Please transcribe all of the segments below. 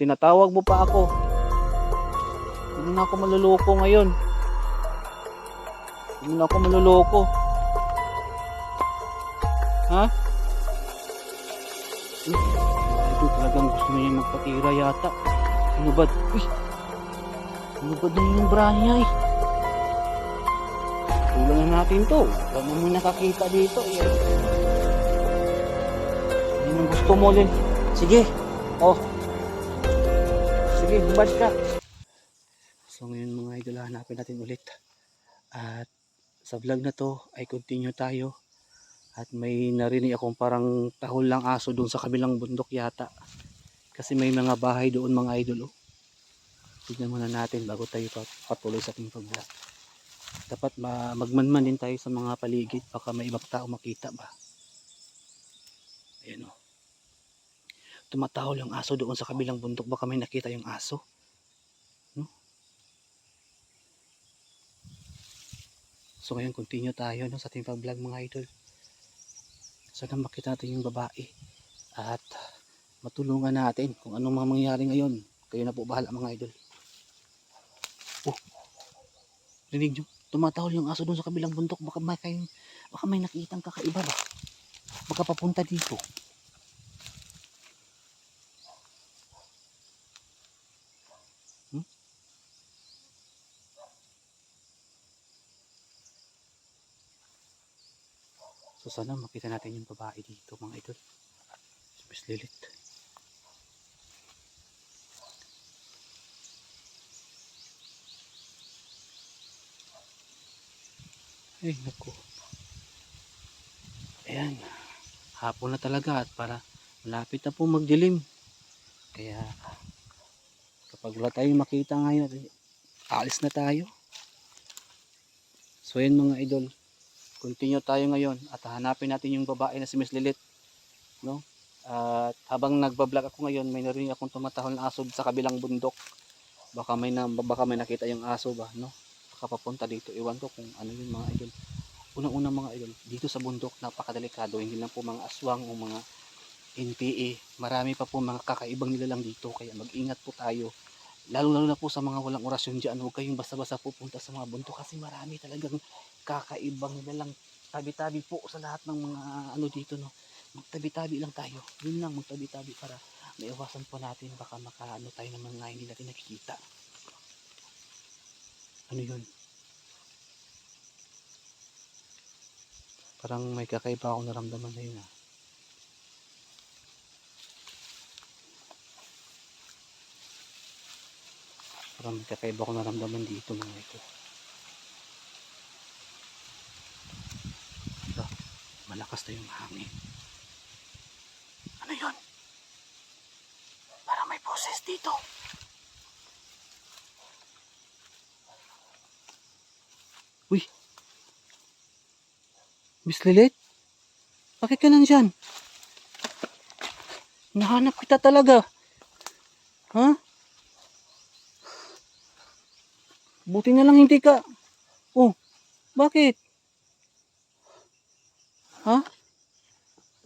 tinatawag mo pa ako. Hindi na ako maluloko ngayon. Hindi na ako maluloko. Ha? Ito talagang gusto niya magpatira yata. Hinubad. Uy! Hinubad na yung bra niya eh. Tulang na natin to. Wala naman nakakita dito eh. Hindi nang gusto mo, Lin. Sige. Oh. Sige, hubad ka. So ngayon mga idol, hanapin natin ulit. At sa vlog na to ay continue tayo. At may narinig akong parang tahol lang aso doon sa kabilang bundok yata. Kasi may mga bahay doon mga idol. Oh. Tignan muna natin bago tayo pat- patuloy sa ating pag-vlog. Dapat ma- magmanman din tayo sa mga paligid. Baka may ibang tao makita ba. Ayan o. Tumatahol yung aso doon sa kabilang bundok. Baka may nakita yung aso. No? So ngayon continue tayo no, sa ating pag-vlog mga idol. Sana makita natin yung babae. At matulungan natin kung anong mga mangyayari ngayon. Kayo na po bahala mga idol. Oh. Rinig nyo? Tumatahol yung aso doon sa kabilang bundok. Baka may, baka may nakitang kakaiba ba? Baka papunta dito. So sana makita natin yung babae dito mga idol. Miss Lilith. Ay, naku. Ayan. Hapon na talaga at para malapit na po magdilim. Kaya kapag wala tayong makita ngayon, eh, alis na tayo. So yun mga idol, continue tayo ngayon at hanapin natin yung babae na si Miss Lilith. No? At habang nagbablog ako ngayon, may narinig akong tumatahol na aso sa kabilang bundok. Baka may, na, baka may nakita yung aso ba, no? Baka papunta dito. Iwan ko kung ano yung mga idol. Unang-unang mga idol, dito sa bundok, napakadelikado. Hindi lang po mga aswang o mga NPA. Marami pa po mga kakaibang nilalang dito. Kaya mag-ingat po tayo. Lalo-lalo na po sa mga walang orasyon dyan. Huwag kayong basta-basta pupunta sa mga bundok kasi marami talagang kakaibang nilalang tabi-tabi po sa lahat ng mga ano dito. No? Magtabi-tabi lang tayo. Yun lang, magtabi-tabi para maiwasan po natin. Baka makaano tayo ng mga hindi natin nakikita. Ano yun? Parang may kakaiba akong naramdaman na yun ah. Parang may kakaiba akong naramdaman dito mga. Ito, malakas na yung hangin. Ano yun? Parang may boses dito. Uy! Miss Lilith? Bakit ka nandyan? Nahanap kita talaga. Ha? Buti na lang hindi ka. Oh, bakit? Ha?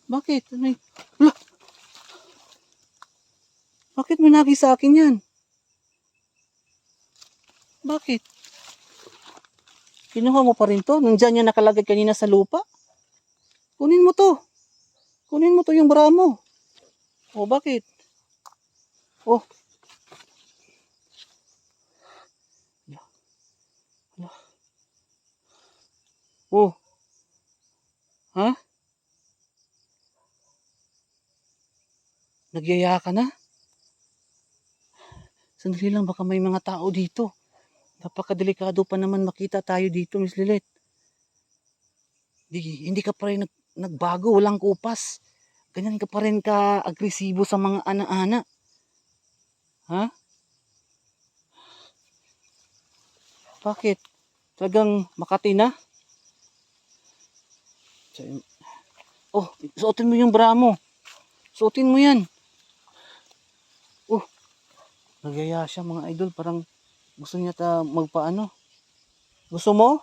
Bakit? Ano y- Wala! Bakit may nagi sa akin yan? Bakit? Kinuha mo pa rin to? Nandyan yan nakalagay kanina sa lupa? Kunin mo to. Kunin mo to yung bra mo. O bakit? Oh. Ala. Ala. Oh. Ha? Nagyaya ka na? Sandali lang, baka may mga tao dito. Napakadelikado pa naman makita tayo dito, Miss Lilith. Di, hindi ka pa rin nag, nagbago, walang kupas. Ganyan ka pa rin ka agresibo sa mga ana-ana. Ha? Bakit? Talagang Makati na? Oh, suotin mo yung bra mo. Suotin mo yan. Oh, nagyaya siya mga idol. Parang gusto niya ta magpaano. Gusto mo?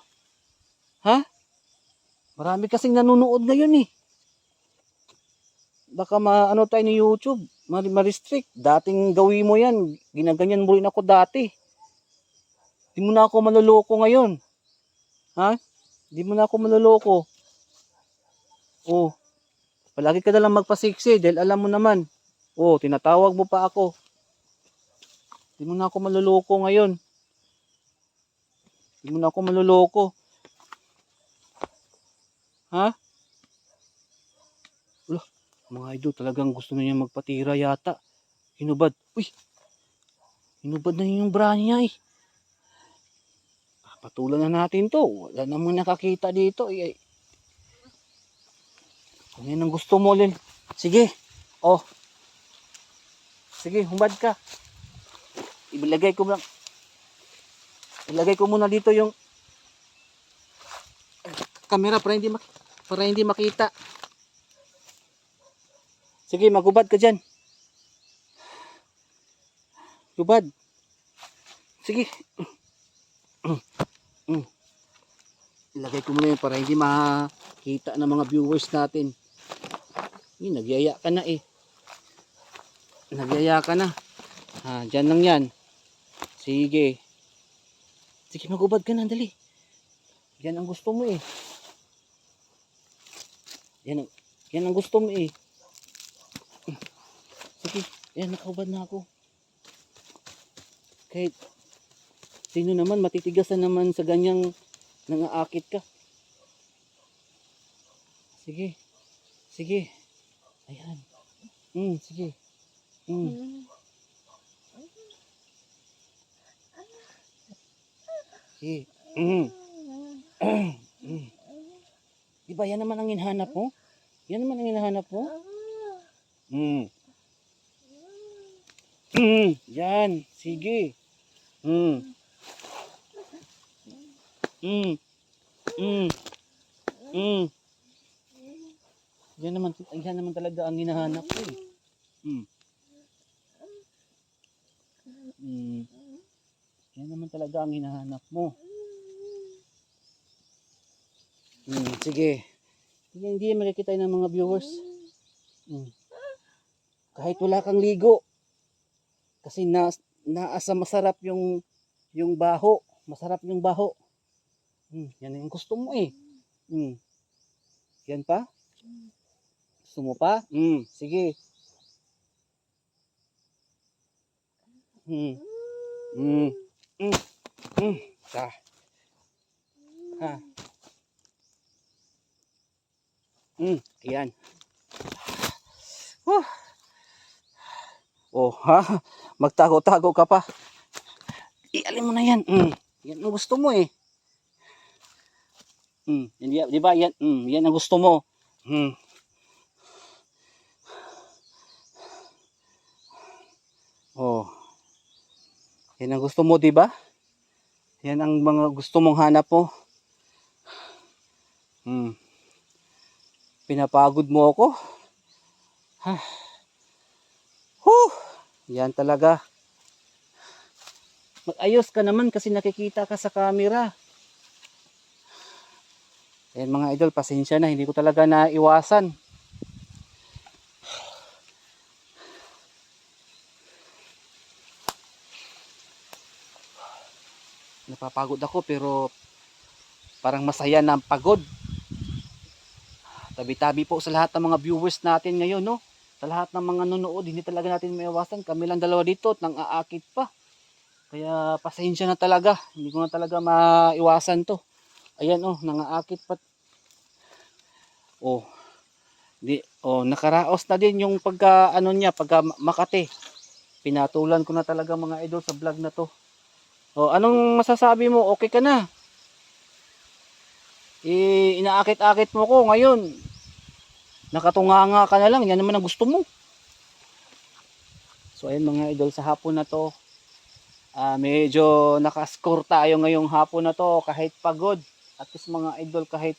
Ha? Marami kasing nanonood ngayon eh. Baka maano tayo ni YouTube. ma- ma-restrict. Dating gawin mo yan, ginaganyan mo rin ako dati. Di mo na ako maluloko ngayon. Ha? Di mo na ako maluloko. Oh. Palagi ka na lang magpasiksi dahil alam mo naman. Oh, tinatawag mo pa ako. Di mo na ako maluloko ngayon. Di mo na ako maluloko. Ha? Wala. Mga idol, talagang gusto na niya magpatira yata. Hinubad. Uy! Hinubad na yung bra niya eh. Patulan na natin to. Wala namang nakakita dito. Eh. Kung yan ang gusto mo, Lil. Sige. Oh. Sige, humad ka. Ilagay ko lang. Ilagay ko muna dito yung camera para hindi mak para hindi makita. Sige, magubad ka diyan. Gubad. Sige. Ilagay ko muna yun para hindi makita ng mga viewers natin. Yun, nagyaya ka na eh. Nagyaya ka na. Ha, dyan lang yan. Sige. Sige, magubad ka na, dali. Yan ang gusto mo eh. Yan ang, yan ang gusto mo eh. Sige, yan, nakaubad na ako. Kahit sino naman, matitigas na naman sa ganyang nangaakit ka. Sige. Sige. Ayan. Mm, sige. Mm. Sige. Mm. mm. Di ba yan naman ang hinahanap mo? Yan naman ang hinahanap mo? Mm. Mm. Yan. Sige. Mm. Mm. Mm. Mm. Yan naman, yan naman talaga ang hinahanap ko eh. Mm. Mm. Yan naman talaga ang hinahanap mo. Mm, sige. Hindi, hindi makikita ng mga viewers. Mm. Kahit wala kang ligo. Kasi na, naasa masarap yung yung baho. Masarap yung baho. Mm, yan yung gusto mo eh. Mm. Yan pa? Gusto mo pa? Mm, sige. Mm. Mm. Mm. Mm. Ta. Ha. Mm, ayan. Huh. Oh, ha? Magtago-tago ka pa. Ialin mo na yan. Mm. Yan ang gusto mo eh. Mm. Yan, di ba? Yan, mm, yan ang gusto mo. Mm. Yan ang gusto mo, di ba? Yan ang mga gusto mong hanap mo. Hmm. Pinapagod mo ako. Ha. Huh. Yan talaga. Mag-ayos ka naman kasi nakikita ka sa camera. Yan mga idol, pasensya na. Hindi ko talaga naiwasan. Napapagod ako pero parang masaya na ang pagod. Tabi-tabi po sa lahat ng mga viewers natin ngayon, no? Sa lahat ng mga nanonood, hindi talaga natin maiwasan. Kami lang dalawa dito at nang aakit pa. Kaya pasensya na talaga. Hindi ko na talaga maiwasan to. Ayan, oh, nangaakit pa. Oh, di, oh, nakaraos na din yung pagka, ano niya, pagka Makati. Pinatulan ko na talaga mga idol sa vlog na to. O, anong masasabi mo? Okay ka na. Eh, inaakit-akit mo ko ngayon. Nakatunganga ka na lang. Yan naman ang gusto mo. So, ayun mga idol, sa hapon na to, ah, medyo nakascore tayo ngayong hapon na to. Kahit pagod. At least mga idol, kahit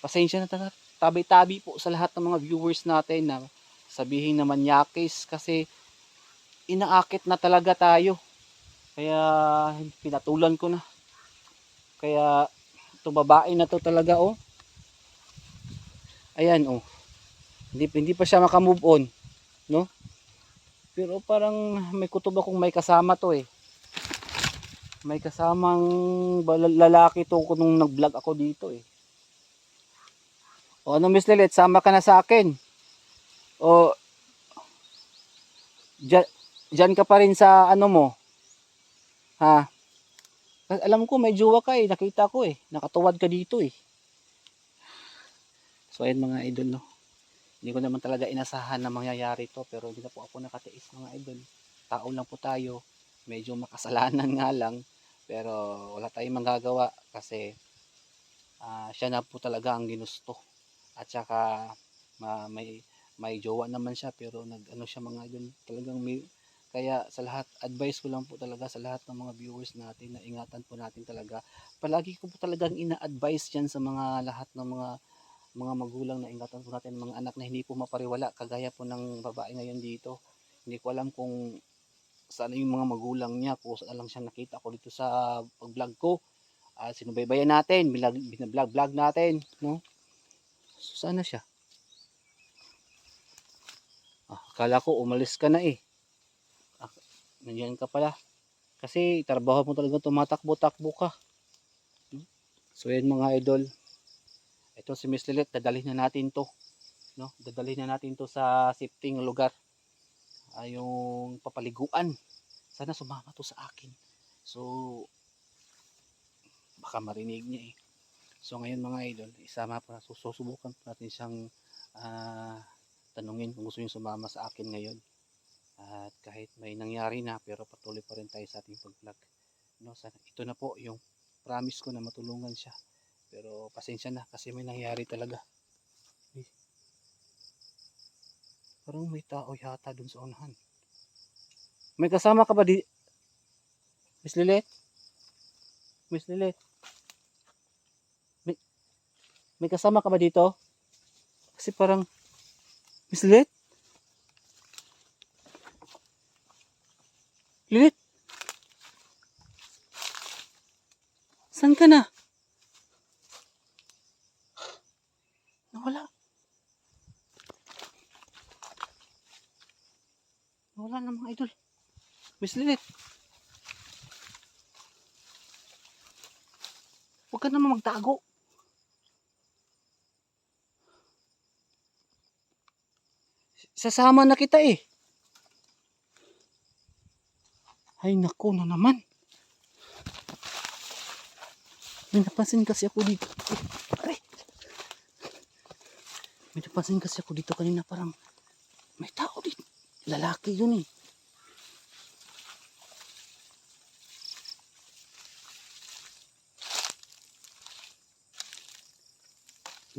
pasensya na. Tabi-tabi po sa lahat ng mga viewers natin na sabihin naman yakis kasi inaakit na talaga tayo. Kaya pinatulan ko na. Kaya itong babae na to talaga oh. Ayan oh. Hindi, hindi pa siya makamove on. No? Pero parang may kutob akong may kasama to eh. May kasamang lalaki to ko nag-vlog ako dito eh. O ano Miss Lilit, sama ka na sa akin. O dyan, dyan ka pa rin sa ano mo. Ha? Alam ko may jowa ka eh, nakita ko eh. Nakatuwad ka dito eh. So ayun mga idol no. Hindi ko naman talaga inasahan na mangyayari to pero hindi na po ako nakatiis mga idol. Tao lang po tayo. Medyo makasalanan nga lang pero wala tayong magagawa kasi ah, siya na po talaga ang ginusto. At saka ma- may may jowa naman siya pero nag ano siya mga idol talagang may kaya sa lahat advice ko lang po talaga sa lahat ng mga viewers natin na ingatan po natin talaga. Palagi ko po talagang ina-advise diyan sa mga lahat ng mga mga magulang na ingatan po natin mga anak na hindi po mapariwala kagaya po ng babae ngayon dito. Hindi ko alam kung saan yung mga magulang niya kung saan lang siya nakita ko dito sa pag-vlog ko. Uh, sinubaybayan natin binablog vlog natin no? So, saan na siya. Ah, akala ko umalis ka na eh nandiyan ka pala kasi trabaho mo talaga tumatakbo-takbo ka Hmm? so yan mga idol ito si Miss Lilit, dadalhin na natin to. No? Dadalhin na natin to sa sifting lugar. Ay yung papaliguan. Sana sumama to sa akin. So, baka marinig niya eh. So ngayon mga idol, isama pa, susubukan natin siyang ah, tanungin kung gusto niya sumama sa akin ngayon. At kahit may nangyari na, pero patuloy pa rin tayo sa ating pag-vlog. No, sana, ito na po yung promise ko na matulungan siya. Pero pasensya na kasi may nangyari talaga. Eh, Parang may tao yata dun sa unahan. May kasama ka ba di? Miss Lilet? Miss Lilet? May, may kasama ka ba dito? Kasi parang Miss Lilet? Lilet? Saan ka na? Nawala. Nawala na mga idol. Miss Lilith. Huwag ka naman magtago. Sasama na kita eh. Ay nako na naman. May napansin kasi ako dito. Ay. May napansin kasi ako dito kanina parang may tao dito. Lalaki yun eh.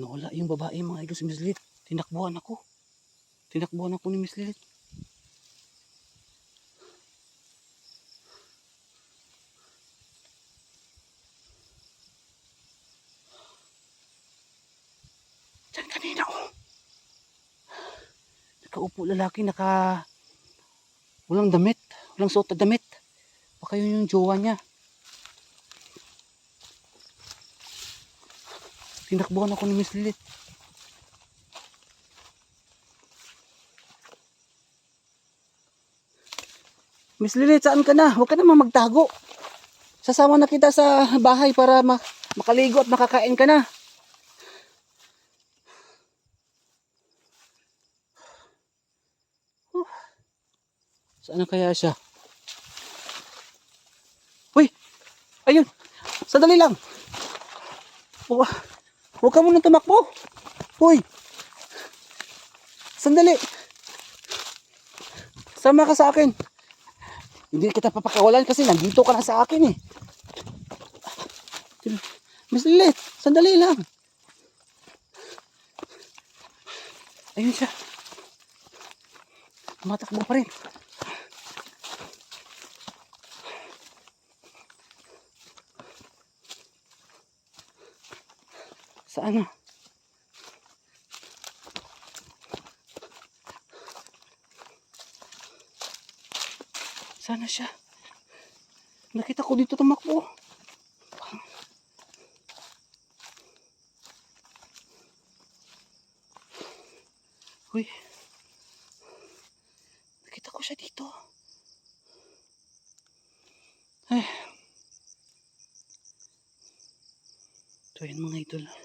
Nawala yung babae mga idol si Miss Lilith. Tinakbuhan ako. Tinakbuhan ako ni Miss Lilith. Diyan kanina oh. Nakaupo lalaki naka walang damit. Walang suot na damit. Baka yun yung jowa niya. Tinakbuhan ako ni Miss Lilith. Miss Lilith, saan ka na? Huwag ka naman magtago. Sasama na kita sa bahay para ma- makaligo at makakain ka na. Saan na kaya siya? Uy! Ayun! Sandali lang! Huwag, huwag ka muna tumakbo! Uy! Sandali! Sama ka sa akin! Hindi kita papakawalan kasi nandito ka na sa akin eh. Miss Lilit, sandali lang. Ayun siya. Tumatakbo pa rin. Ano? Sana siya. Nakita ko dito tumakbo. Uy. Nakita ko siya. dito. Ay. So yan mga idol.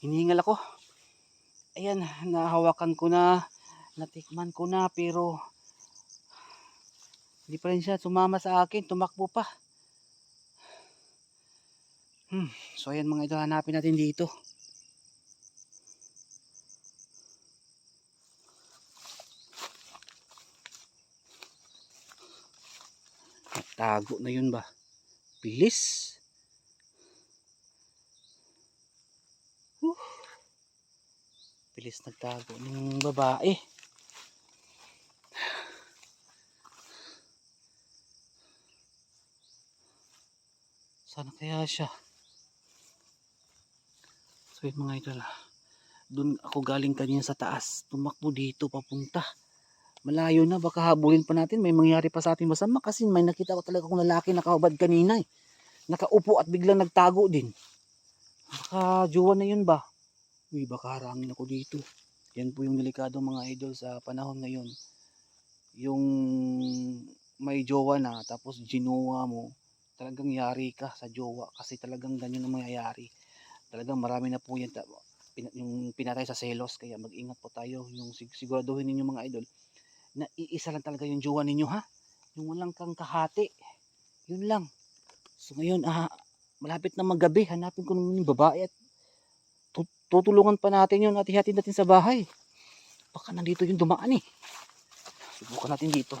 Hinihingal ako. Ayan, nahawakan ko na, natikman ko na, pero hindi pa rin siya sumama sa akin, tumakbo pa. Hmm, so ayan mga idol, hanapin natin dito. Tago na yun ba? Bilis. Huh. Bilis nagtago ng babae. Sana kaya siya? So yun mga idol ah. Doon ako galing kanina sa taas. Tumakbo dito papunta. Malayo na. Baka habulin pa natin. May mangyari pa sa atin masama. Kasi may nakita ko talaga kung lalaki nakahubad kanina eh. Nakaupo at biglang nagtago din. Baka jowa na yun ba? Uy, baka harangin ako dito. Yan po yung delikado mga idol sa panahon ngayon. Yung may jowa na tapos ginawa mo, talagang yari ka sa jowa kasi talagang ganyan ang mangyayari. Talagang marami na po yan yung pinatay sa selos kaya mag-ingat po tayo yung sig- siguraduhin ninyo mga idol na iisa lang talaga yung jowa ninyo ha yung walang kang kahati yun lang so ngayon ah, malapit na magabi hanapin ko yung babae at tutulungan pa natin yun at ihatid natin sa bahay. Baka nandito yung dumaan eh. Subukan natin dito